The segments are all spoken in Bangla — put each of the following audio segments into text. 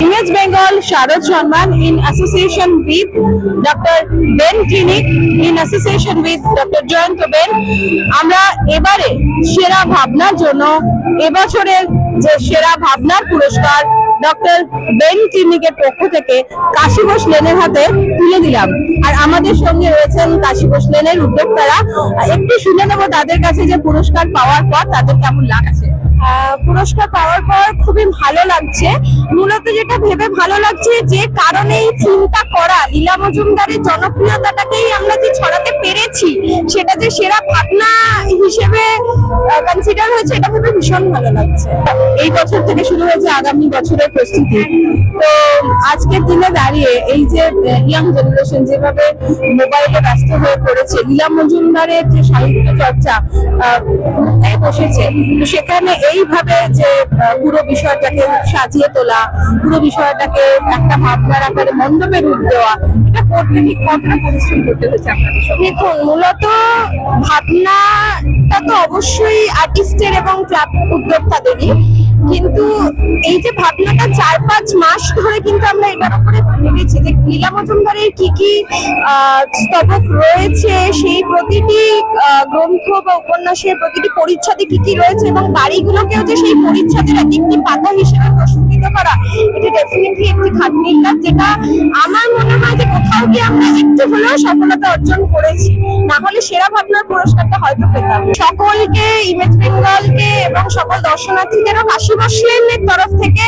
Image Bengal Sharad Sharman in association with Dr. Ben Clinic in association with Dr. Jayanta Ben আমরা এবারে সেরা ভাবনার জন্য এবছরের যে সেরা ভাবনার পুরস্কার ডক্টর বেন ক্লিনিকের পক্ষ থেকে কাশী ঘোষ লেনের হাতে তুলে দিলাম। আর আমাদের সঙ্গে রয়েছেন কাশী ঘোষ লেনের উদ্যোক্তারা। একটু শুনে নেব তাদের কাছে যে পুরস্কার পাওয়ার পর তাদের কেমন লাগছে। পুরস্কার পাওয়ার পর খুবই ভালো লাগছে। মূলত যেটা ভেবে ভালো লাগছে যে কারণে এই থিমটা করা, লীলা মজুমদারের জনপ্রিয়তাটাকেই আমরা যে ছড়াতে পেরেছি, সেটা যে সেরা ভাবনা হিসেবে কনসিডার হয়েছে, এটা ভেবে ভীষণ ভালো লাগছে। এই বছর থেকে শুরু হয়েছে আগামী বছরের প্রস্তুতি। তো আজকের দিনে দাঁড়িয়ে এই যে ইয়াং জেনারেশন যেভাবে মোবাইলে ব্যস্ত হয়ে পড়েছে লীলা মজুমদারের যে সাহিত্য চর্চা বসেছে সেখানে এইভাবে যে পুরো বিষয়টাকে সাজিয়ে তোলা, পুরো বিষয়টাকে একটা ভাবনার আকারে মণ্ডপে রূপ দেওয়া, এটা করতে ঠিক পরিশ্রম করতে হয়েছে আপনাদের দেখুন, মূলত ভাবনাটা তো অবশ্যই আর্টিস্টের এবং ক্লাব উদ্যোক্তাদেরই। কিন্তু এই যে ভাবনাটা চার পাঁচ মাস ধরে কিন্তু আমরা এটার উপরে ভেবেছি যে লীলা মজুমদারের কি কি স্তবক রয়েছে, সেই প্রতিটি গ্রন্থ বা উপন্যাসের প্রতিটি পরিচ্ছদে কি কি রয়েছে এবং বাড়িগুলোকেও যে সেই পরিচ্ছদের এক একটি পাতা হিসেবে প্রস্ফুটিত করা, এটা ডেফিনেটলি একটি খাটনির কাজ। যেটা আমার মনে হয় যে কোথাও গিয়ে আমরা একটু হলেও সফলতা অর্জন করেছি। না হলে সেরা ভাবনার পুরস্কারটা হয়তো পেতাম। সকলকে, ইমেজ বেঙ্গলকে এবং সকল দর্শনার্থীদেরও হাসি বসলেনের তরফ থেকে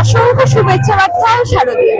অসংখ্য শুভেচ্ছা বার্তা শারদীয়।